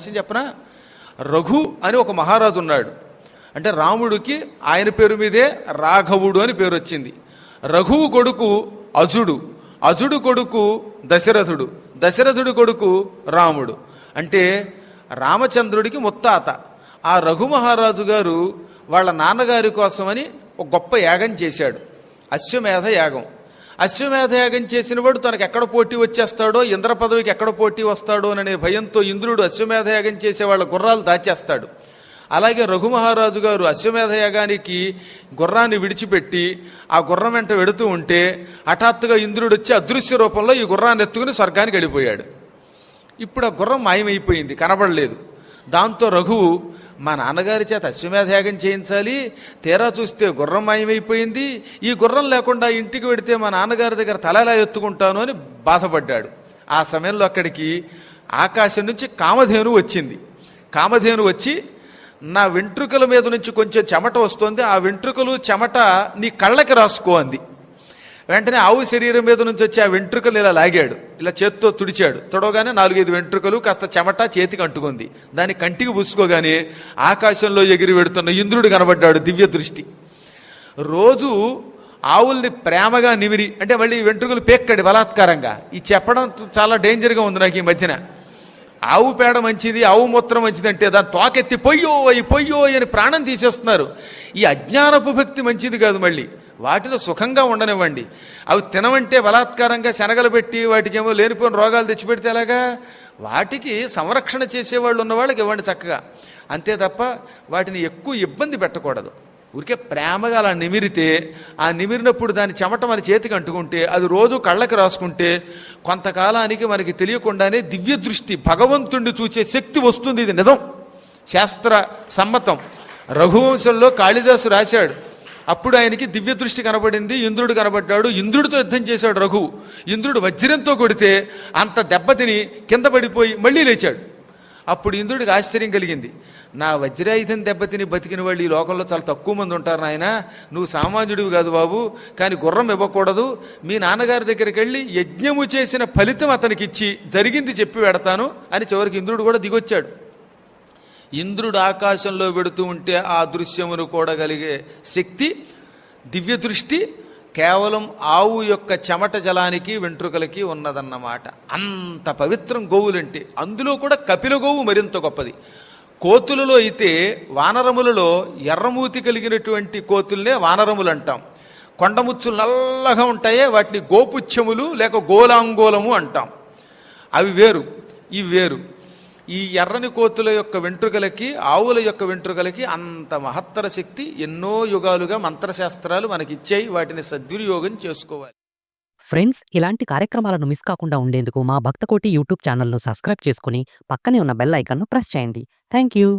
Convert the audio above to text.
రహస్యం చెప్పనా రఘు అని ఒక మహారాజు ఉన్నాడు. అంటే రాముడికి ఆయన పేరు మీదే రాఘవుడు అని పేరు వచ్చింది. రఘువు కొడుకు అజుడు అజుడు కొడుకు దశరథుడు దశరథుడు కొడుకు రాముడు. అంటే రామచంద్రుడికి ముత్తాత. ఆ రఘు మహారాజు గారు వాళ్ళ నాన్నగారి కోసమని ఒక గొప్ప యాగం చేశాడు. అశ్వమేధ యాగం. అశ్వమేధ యాగం చేసిన వాడు తనకు ఎక్కడ పోటీ వచ్చేస్తాడో ఇంద్ర పదవికి ఎక్కడ పోటీ వస్తాడో అనే భయంతో ఇంద్రుడు అశ్వమేధ యాగం చేసే వాళ్ళ గుర్రాలు దాచేస్తాడు. అలాగే రఘుమహారాజు గారు అశ్వమేధ యాగానికి గుర్రాన్ని విడిచిపెట్టి ఆ గుర్రం వెంట వెడుతూ ఉంటే హఠాత్తుగా ఇంద్రుడు వచ్చి అదృశ్య రూపంలో ఈ గుర్రాన్ని ఎత్తుకుని స్వర్గానికి వెళ్ళిపోయాడు. ఇప్పుడు ఆ గుర్రం మాయమైపోయింది కనబడలేదు. దాంతో రఘువు మా నాన్నగారి చేత అశ్వమేధయాగం చేయించాలి. తీరా చూస్తే గుర్రం మాయమైపోయింది. ఈ గుర్రం లేకుండా ఇంటికి వెడితే మా నాన్నగారి దగ్గర తల ఎలా ఎత్తుకుంటాను అని బాధపడ్డాడు. ఆ సమయంలో అక్కడికి ఆకాశం నుంచి కామధేను వచ్చింది. కామధేను వచ్చి నా వెంట్రుకల మీద నుంచి కొంచెం చెమట వస్తుంది. ఆ వెంట్రుకలు చెమట నీ కళ్ళకి రాసుకో అంది. వెంటనే ఆవు శరీరం మీద నుంచి వచ్చి ఆ వెంట్రుకలు ఇలా లాగాడు. ఇలా చేత్తో తుడిచాడు. తుడవగానే నాలుగైదు వెంట్రుకలు కాస్త చెమట చేతికి అంటుకుంది. దాని కంటికి పూసుకోగానే ఆకాశంలో ఎగిరి వెడుతున్న ఇంద్రుడు కనబడ్డాడు దివ్య దృష్టి. రోజు ఆవుల్ని ప్రేమగా నిమిరి అంటే మళ్ళీ వెంట్రుకలు పేక్కడి బలాత్కారంగా. ఈ చెప్పడం చాలా డేంజర్గా ఉంది నాకు ఈ మధ్యన. ఆవు పేడ మంచిది ఆవు మూత్రం మంచిది అంటే దాని తోకెత్తి పొయ్యో అయి పొయ్యో అని ప్రాణం తీసేస్తున్నారు. ఈ అజ్ఞానపు భక్తి మంచిది కాదు మళ్ళీ. వాటిలో సుఖంగా ఉండనివ్వండి. అవి తినమంటే బలాత్కారంగా శనగలు పెట్టి వాటికేమో లేనిపోయిన రోగాలు తెచ్చిపెడితే ఎలాగా? వాటికి సంరక్షణ చేసేవాళ్ళు ఉన్న వాళ్ళకి ఇవ్వండి చక్కగా. అంతే తప్ప వాటిని ఎక్కువ ఇబ్బంది పెట్టకూడదు. ఊరికే ప్రేమగా అలా నిమిరితే ఆ నిమిరినప్పుడు దాని చెమట మన చేతికి అంటుకుంటే అది రోజు కళ్ళకి రాసుకుంటే కొంతకాలానికి మనకి తెలియకుండానే దివ్య దృష్టి భగవంతుణ్ణి చూచే శక్తి వస్తుంది. ఇది నిజం. శాస్త్ర సమ్మతం. రఘువంశంలో కాళిదాసు రాశాడు అప్పుడు ఆయనకి దివ్య దృష్టి కనబడింది ఇంద్రుడు కనబడ్డాడు. ఇంద్రుడితో యుద్ధం చేశాడు రఘు. ఇంద్రుడు వజ్రంతో కొడితే అంత దెబ్బతిని కింద పడిపోయి మళ్ళీ లేచాడు. అప్పుడు ఇంద్రుడికి ఆశ్చర్యం కలిగింది. నా వజ్రాయుధం దెబ్బతిని బతికిన వాళ్ళు ఈ లోకంలో చాలా తక్కువ మంది ఉంటారు నాయన. నువ్వు సామాన్యుడివి కాదు బాబు కానీ గుర్రం ఇవ్వకూడదు. మీ నాన్నగారి దగ్గరికి వెళ్ళి యజ్ఞము చేసిన ఫలితం అతనికి ఇచ్చి జరిగింది చెప్పి పెడతాను అని చివరికి ఇంద్రుడు కూడా దిగొచ్చాడు. ఇంద్రుడు ఆకాశంలో పెడుతూ ఉంటే ఆ దృశ్యమును కూడగలిగే శక్తి దివ్య దృష్టి కేవలం ఆవు యొక్క చెమట జలానికి వెంట్రుకలకి ఉన్నదన్నమాట. అంత పవిత్రం గోవులంటే అందులో కూడా కపిల గోవు మరింత గొప్పది. కోతులలో అయితే వానరములలో ఎర్రమూతి కలిగినటువంటి కోతుల్నే వానరములు అంటాం కొండముచ్చులు నల్లగా ఉంటాయే వాటిని గోపుచ్చములు లేక గోలాంగోలము అంటాం. అవి వేరు ఇవి వేరు. ఈ ఎర్రని కోతుల యొక్క వెంట్రుకలకి ఆవుల యొక్క వెంట్రుకలకి అంత మహత్తర శక్తి ఎన్నో యుగాలుగా మంత్రశాస్త్రాలు మనకిచ్చాయి. వాటిని సద్వినియోగం చేసుకోవాలి. ఫ్రెండ్స్ ఇలాంటి కార్యక్రమాలను మిస్ కాకుండా ఉండేందుకు మా భక్తకోటి యూట్యూబ్ ఛానల్ను సబ్స్క్రైబ్ చేసుకుని పక్కనే ఉన్న బెల్ ఐకాన్ను ప్రెస్ చేయండి. Thank you